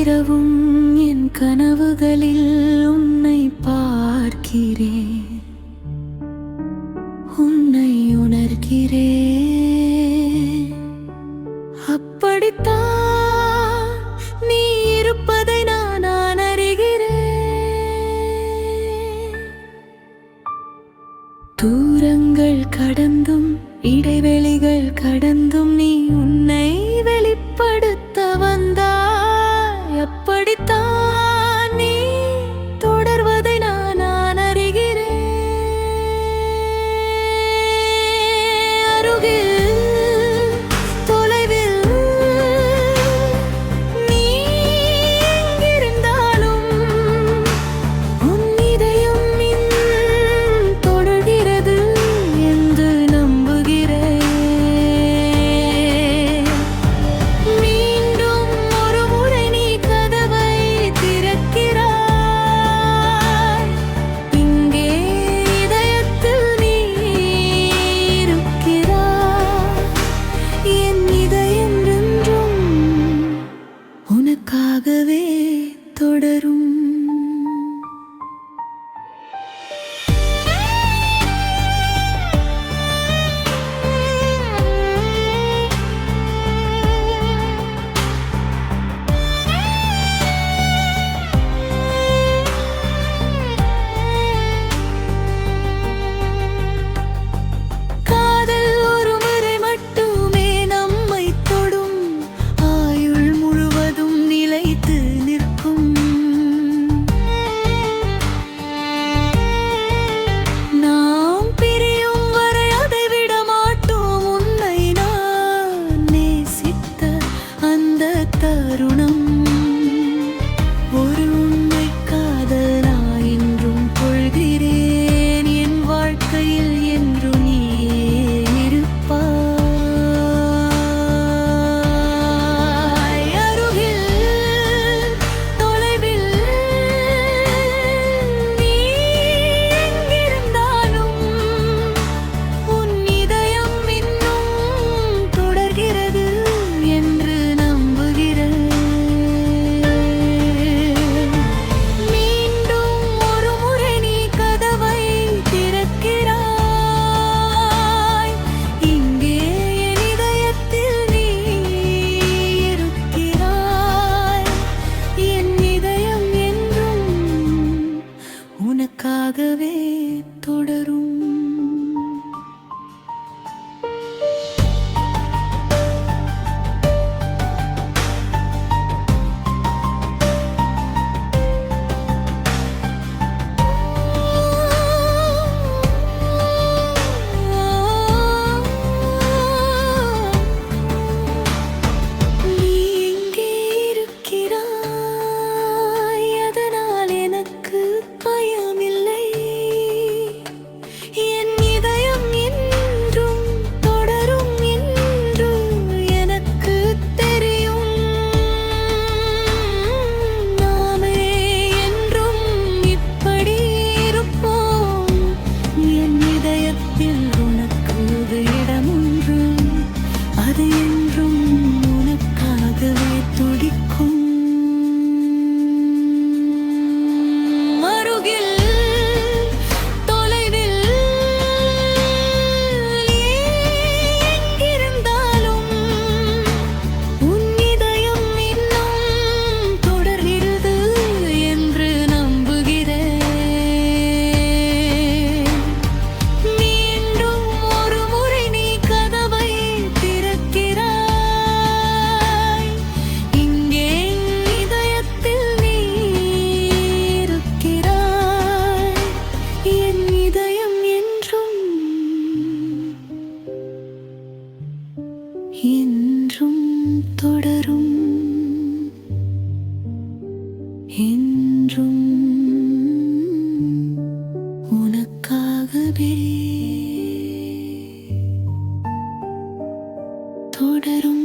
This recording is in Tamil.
இரவும் என் கனவுகளில் உன்னை பார்க்கிறேன். உன்னை உணர்கிறேன். அப்படித்தான் நீ இருப்பதை நான் அறிகிறேன் தூரங்கள் கடந்தும் இடைவெளிகள் கடந்தும் நீ உன்னை வெளிப்படுத்த வந்தாய். அப்படித்தான். தொடரும் The. தொடரும். என்றும் உனக்காகவே தொடரும்.